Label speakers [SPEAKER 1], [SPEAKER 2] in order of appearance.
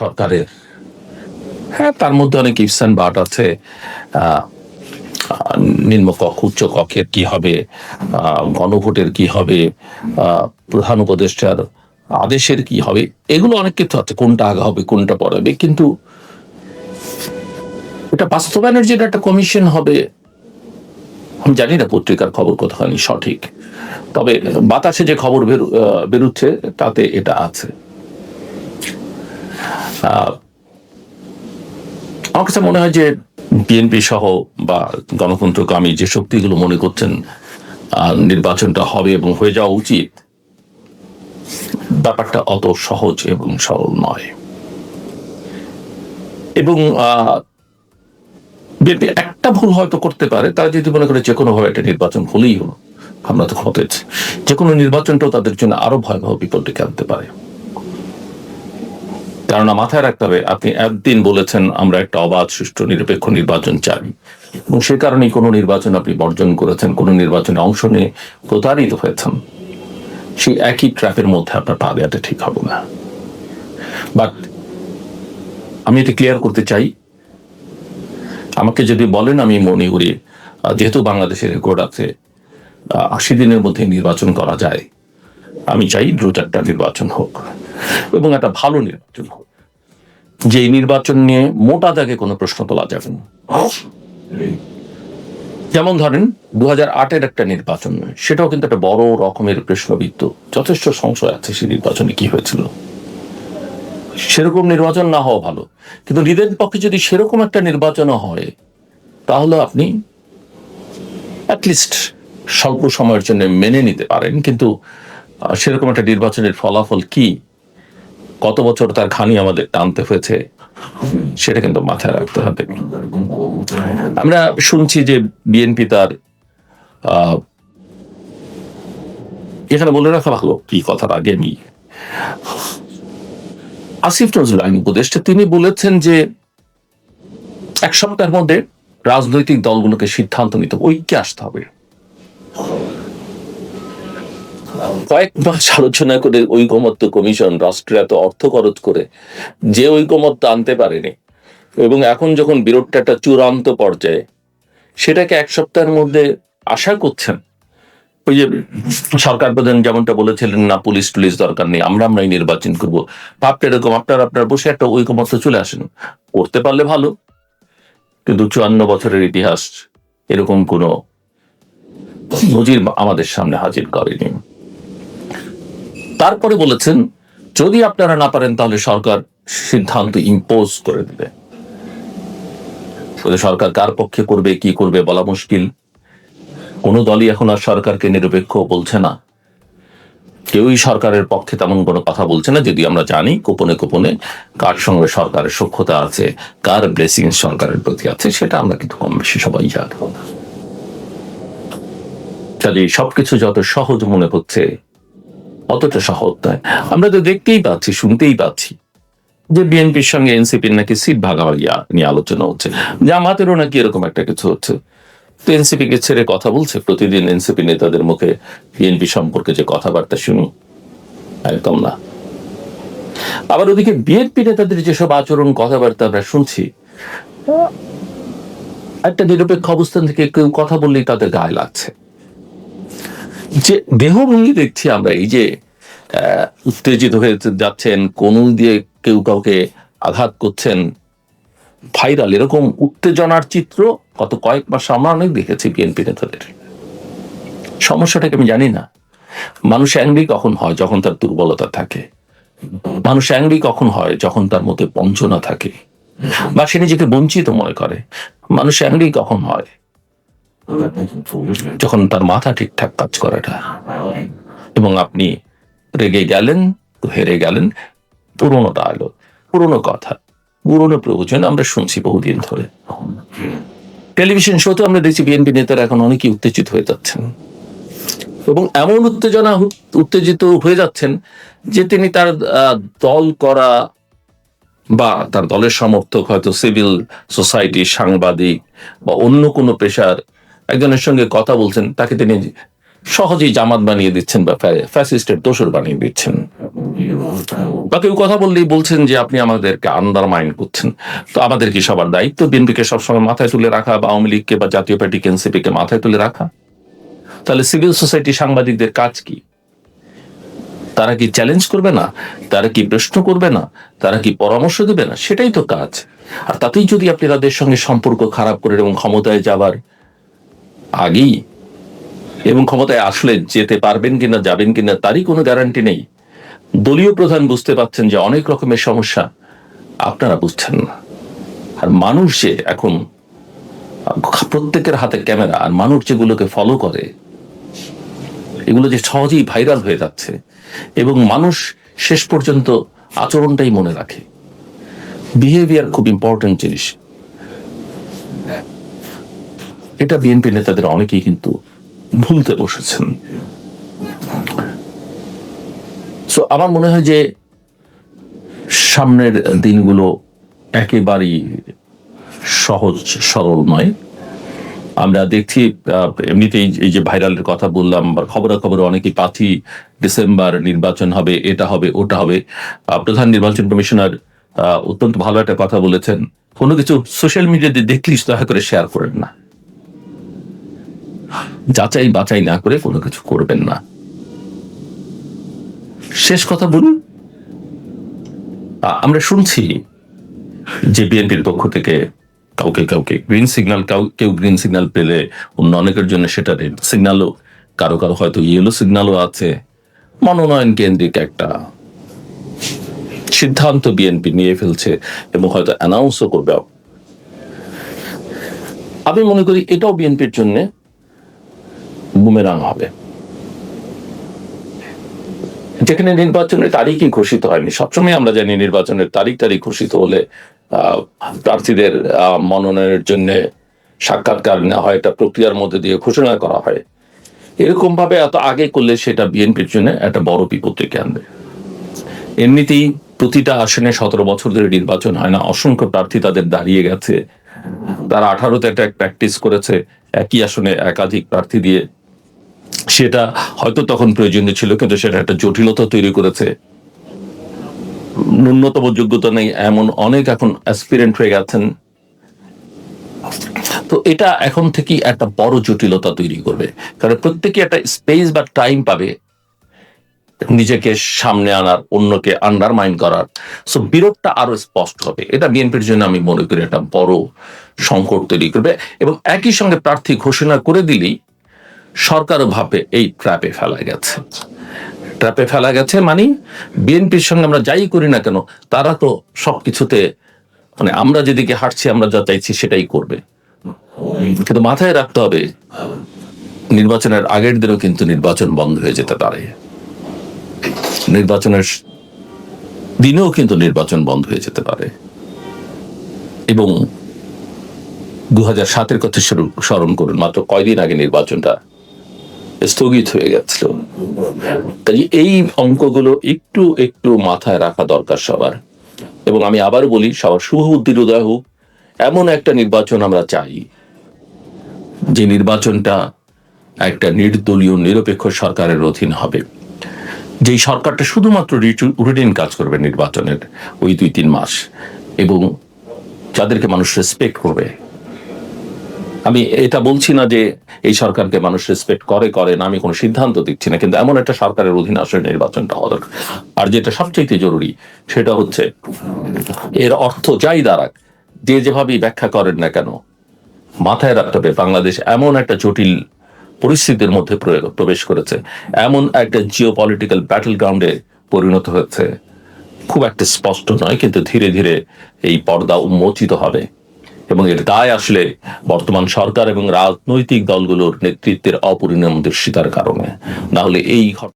[SPEAKER 1] সরকারের। হ্যাঁ তার মধ্যে অনেক ইফসান বাট আছে। আহ, আহ, নিম্ন কক্ষ উচ্চ কক্ষের কি হবে? গণভোটের কি হবে? প্রধান উপদেষ্টার আদেশের কি হবে? এগুলো অনেক কিছু আছে কোনটা আগে হবে কোনটা পরে হবে। কিন্তু এটা বাস্তবায়নের যে একটা কমিশন হবে আমি জানি না পত্রিকার খবর কোথাখানি সঠিক। তবে বাতাসে যে খবর বেরোচ্ছে তাতে এটা আছে। আমার কাছে মনে হয় যে বিএনপি সহ বা গণতন্ত্রকামী যে শক্তিগুলো মনে করছেন নির্বাচনটা হবে এবং হয়ে যাওয়া উচিত, ব্যাপারটা অত সহজ এবং সরল নয়। এবং বিএনপি একটা ভুল হয়তো করতে পারে, তারা যদি মনে করে যে কোনো ভাবে একটা নির্বাচন হলেই হলো, আমরা তো হতেছে যে কোনো নির্বাচনটাও তাদের জন্য আরও ভয়াবহ বিপদ ডেকে আনতে পারে। কেননা মাথায় রাখতে হবে, আপনি একদিন বলেছেন আমরা একটা অবাধ, সুষ্ঠু, নিরপেক্ষ নির্বাচন চাই। এবং সে কারণেই কোনো নির্বাচন আপনি বর্জন করেছেন, কোনো নির্বাচনে অংশ নিয়ে প্রতারিত হয়েছেন। সেই একই ট্র্যাপের মধ্যে আপনার পা দেওয়াটা ঠিক হবে না। বাট আমি এটা ক্লিয়ার করতে চাই। আমাকে যদি বলেন, আমি মনে করি যেহেতু বাংলাদেশের রেকর্ড আছে আশি দিনের মধ্যে নির্বাচন করা যায়, আমি চাই দ্রুত একটা নির্বাচন হোক এবং একটা ভালো নির্বাচন হোক। যে এই নির্বাচন নিয়ে মোটা দাগে কোনো প্রশ্ন তোলা যাবে না। যেমন ধরেন দু হাজার আটের একটা নির্বাচন, সেটাও কিন্তু একটা বড় রকমের প্রশ্নবিদ্ধ। যথেষ্ট সংশয় আছে সেই নির্বাচনে কি হয়েছিল। সেরকম নির্বাচন না হওয়া ভালো। কিন্তু নিজের পক্ষে যদি সেরকম একটা নির্বাচনও হয়, তাহলে আপনি অ্যাটলিস্ট স্বল্প সময়ের জন্য মেনে নিতে পারেন। কিন্তু সেরকম একটা নির্বাচনের ফলাফল কি? কত বছর তার খানি আমাদের টানতে হয়েছে, সেটা কিন্তু মাথায় রাখতে হবে। আমরা শুনছি যে বিএনপি তার এখানে বলে রাখা ভালো, কি কথার আগে আমি আসিফ নজরুল আইন উপদেষ্টা, তিনি বলেছেন যে এক সপ্তাহের মধ্যে রাজনৈতিক দলগুলোকে সিদ্ধান্ত নিতে ঐক্যে আসতে হবে। কয়েক মাস আলোচনা করে ঐকমত্য কমিশন রাষ্ট্রে এত অর্থ খরচ করে যে ঐকমত্য আনতে পারেনি এবং এখন যখন বিরোধটা একটা চূড়ান্ত পর্যায়ে, সেটাকে এক সপ্তাহের মধ্যে আশা করছেন? ওই যে সরকার প্রধান যেমনটা বলেছিলেন, না, পুলিশ টুলিশ দরকার নেই, আমরা, আমরাই নির্বাচন করব। ভাবটা এরকম, আপনার আপনার বসে একটা ঐকমত্য চলে আসেন। করতে পারলে ভালো, কিন্তু চুয়ান্ন বছরের ইতিহাস এরকম কোনো নজির আমাদের সামনে হাজির করেনি। তারপরে বলেছেন, যদি আপনারা না পারেন, তাহলে সরকার সিদ্ধান্ত ইম্পোজ করে দেবে। সরকার কার পক্ষে করবে, কি করবে বলা মুশকিল। কোন দলই এখন আর সরকারকে নিরপেক্ষ বলছে না। কেউই সরকারের পক্ষে তেমন কোনো কথা বলছে না যদি আমরা জানি গোপনে গোপনে কার সঙ্গে সরকারের সক্ষতা আছে, কার ব্লেসিং সরকারের প্রতি আছে, সেটা আমরা কিন্তু কম বেশি সবাই জানি। কাজে সবকিছু যত সহজ মনে হচ্ছে অতটা সহজ নয়। আমরা তো দেখতেই পাচ্ছি, শুনতেই পাচ্ছি যে বিএনপির সঙ্গে এনসিপির নাকি সিট ভাগাভাগি নিয়ে আলোচনা হচ্ছে। জামাতেরও নাকি এরকম একটা কিছু হচ্ছে। তো এনসিপি কে ছেড়ে কথা বলছে, প্রতিদিন এনসিপি নেতাদের মুখে বিএনপি সম্পর্কে যে কথাবার্তা শুনি, একদম না। আবার ওদিকে বিএনপি নেতাদের যেসব আচরণ, কথাবার্তা আমরা শুনছি, একটা নিরপেক্ষ অবস্থান থেকে কেউ কথা বললেই তাদের গায়ে লাগছে। যে দেহভঙ্গি দেখছি আমরা, এই যে উত্তেজিত হয়ে যাচ্ছেন কোন দিয়ে কেউ কাউকে আঘাত করছেন, ভাইরাল, এরকম উত্তেজনার চিত্র গত কয়েক মাস আমরা অনেক দেখেছি বিএনপি নেতাদের। সমস্যাটাকে আমি জানি না। মানুষ অ্যাংরি কখন হয় যখন তার দুর্বলতা থাকে? মানুষ অ্যাংরি কখন হয় যখন তার মধ্যে বঞ্চনা থাকে? বা সে নিজেকে বঞ্চিত মনে করে। মানুষ অ্যাংরি কখন হয়? যখন তার মাথা ঠিকঠাক কাজ করে এবং আপনি রেগে গেলেন, তো হেরে গেলেন, পুরোনো ডায়লগ পুরোনো কথা, পুরোনো প্রয়োজন আমরা শুনছি বহুদিন ধরে। টেলিভিশন শোতে আমরা দেখছি বিএনপি নেতারা এখন অনেকেই উত্তেজিত হয়ে যাচ্ছেন। এবং এমন উত্তেজনা উত্তেজিত হয়ে যাচ্ছেন যে তিনি তার দল করা বা তার দলের সমর্থক হয়তো সিভিল সোসাইটি সাংবাদিক বা অন্য কোনো পেশার একজনের সঙ্গে কথা বলছেন, তাকে তিনি সহজেই জামাত বানিয়ে দিচ্ছেন বা ফ্যাসিস্টের দোষর বানিয়ে দিচ্ছেন। বা কেউ কথা বললেই বলছেন যে আপনি আমাদেরকে আন্ডারমাইন করছেন। তো আমাদের কি সবার দায়িত্ব বিএনপিকে সবসময় মাথায় তুলে রাখা বা আওয়ামী লীগকে বা জাতীয় পার্টি এনসিপিকে মাথায় তুলে রাখা? তাহলে সিভিল সোসাইটি সাংবাদিকদের কাজ কি? তারা কি চ্যালেঞ্জ করবে না? তারা কি প্রশ্ন করবে না? তারা কি পরামর্শ দেবে না? সেটাই তো কাজ। আর তাতেই যদি আপনি তাদের সঙ্গে সম্পর্ক খারাপ করেন এবং ক্ষমতায় যাবার আগেই। এবং ক্ষমতায় আসলে যেতে পারবেন কিনা, যাবেন কিনা, তারই কোনো গ্যারান্টি নেই। দলীয় প্রধান বুঝতে পারছেন যে অনেক রকমের সমস্যা। আপনারা বুঝছেন না। আর মানুষ যে এখন, প্রত্যেকের হাতে ক্যামেরা, আর মানুষ যেগুলোকে ফলো করে, এগুলো যে সহজেই ভাইরাল হয়ে যাচ্ছে, এবং মানুষ শেষ পর্যন্ত আচরণটাই মনে রাখে। বিহেভিয়ার খুব ইম্পর্টেন্ট জিনিস। এটা বিএনপি নেতাদের অনেকেই কিন্তু ভুলতে বসেছেন। সো আমার মনে হয় যে সামনের দিনগুলো একেবারেই সহজ, সরল নয়। আমরা দেখছি এমনিতেই এই যে ভাইরালের কথা বললাম, বা খবরাখবরে অনেকেই পাচ্ছি ডিসেম্বর নির্বাচন হবে, এটা হবে, ওটা হবে। প্রধান নির্বাচন কমিশনার অত্যন্ত ভালো একটা কথা বলেছেন। কোনো কিছু সোশ্যাল মিডিয়াতে দেখলিস দয়া করে শেয়ার করেন না। যাচাই বাছাই না করে কোনো কিছু করবেন না। শেষ কথা বলুন। আমরা শুনছি যে বিএনপির পক্ষ থেকে কাউকে কাউকে গ্রিন সিগন্যাল কেউ গ্রিন সিগন্যাল পেলে অন্য অনেকের জন্য সেটা রেড সিগন্যালও কারও কারও হয়তো ইয়েলো সিগন্যালও আছে। মনোনয়ন কেন্দ্রিক একটা সিদ্ধান্ত বিএনপি নিয়ে ফেলছে এবং হয়তো অ্যানাউন্সও করবে। আমি মনে করি এটাও বিএনপির জন্য বুমেরাং হবে। যেখানে নির্বাচনের তারিখই ঘোষিত হয়নি। সবসময় আমরা জানি নির্বাচনের তারিখ তারিখ ঘোষিত হলে প্রার্থীদের মনোনয়নের জন্য সাক্ষাৎকার নেওয়া হয়, একটা প্রক্রিয়ার মধ্যে দিয়ে ঘোষণা করা হয়। এরকম ভাবে এত আগে করলে সেটা বিএনপির জন্য একটা বড় বিপত্তিকে আনবে এমনিতেই প্রতিটা আসনে সতেরো বছর ধরে নির্বাচন হয় না। অসংখ্য প্রার্থী তাদের দাঁড়িয়ে গেছে। তারা আঠারোতে একটা প্র্যাকটিস করেছে। একই আসনে একাধিক প্রার্থী দিয়ে সেটা হয়তো তখন প্রয়োজনীয় ছিল, কিন্তু সেটা একটা জটিলতা তৈরি করেছে। ন্যূনতম যোগ্যতা নেই এমন অনেক এখন অ্যাসপিরেন্ট হয়ে গেছেন। তো এটা এখন থেকেই একটা বড় জটিলতা তৈরি করবে। কারণ প্রত্যেকে একটা স্পেস বা টাইম পাবে নিজেকে সামনে আনার, অন্যকে আন্ডারমাইন করার। সো বিরোধটা আরও স্পষ্ট হবে। এটা বিএনপির জন্য আমি মনে করি একটা বড় সংকট তৈরি করবে। এবং একই সঙ্গে প্রার্থী ঘোষণা করে দিলেই সরকারও ভাবে এই ট্র্যাপে ফেলা গেছে। ট্র্যাপে ফেলা গেছে মানে বিএনপির সঙ্গে আমরা যাই করি না কেন, তারা তো সব কিছুতে মানে আমরা যেদিকে হাঁটছি, আমরা যা চাইছি সেটাই করবে। কিন্তু মাথায় রাখতে হবে, নির্বাচনের আগের দিনও কিন্তু নির্বাচন বন্ধ হয়ে যেতে পারে। নির্বাচনের দিনেও কিন্তু নির্বাচন বন্ধ হয়ে যেতে পারে। এবং দু হাজার সাতের কথা স্মরণ- করুন, মাত্র কয়দিন আগে নির্বাচনটা স্থগিত হয়ে গেছিল। কাজে এই অঙ্কগুলো একটু একটু মাথায় রাখা দরকার সবার। এবং আমি আবার বলি, সবার শুভ বুদ্ধির উদয় হোক, এমন একটা নির্বাচন আমরা চাই, যে নির্বাচনটা একটা নির্দলীয়, নিরপেক্ষ সরকারের অধীন হবে। যেই সরকারটা শুধুমাত্র রুটিন কাজ করবে নির্বাচনের ওই দুই তিন মাস, এবং যাদেরকে মানুষ রেসপেক্ট করবে আমি এটা বলছি না যে এই সরকারকে মানুষ রেসপেক্ট করে করে না, আমি কোনো সিদ্ধান্ত দিচ্ছি না। কিন্তু এমন একটা সরকারের অধীনে আসলে নির্বাচনটা হওয়া দরকার। আর যেটা সবচেয়ে জরুরি, সেটা হচ্ছে এর অর্থ যাই দাঁড়াক, যে যেভাবেই ব্যাখ্যা করেন না কেন, মাথায় রাখতে হবে, বাংলাদেশ এমন একটা জটিল পরিস্থিতির মধ্যে প্রবেশ করেছে। এমন একটা জিও পলিটিক্যাল ব্যাটল গ্রাউন্ডে পরিণত হয়েছে। খুব একটা স্পষ্ট নয়, কিন্তু ধীরে ধীরে এই পর্দা উন্মোচিত হবে। এবং এর দায় আসলে বর্তমান সরকার এবং রাজনৈতিক দলগুলোর নেতৃত্বের অপরিণাম দৃশ্যতার কারণে। না হলে এই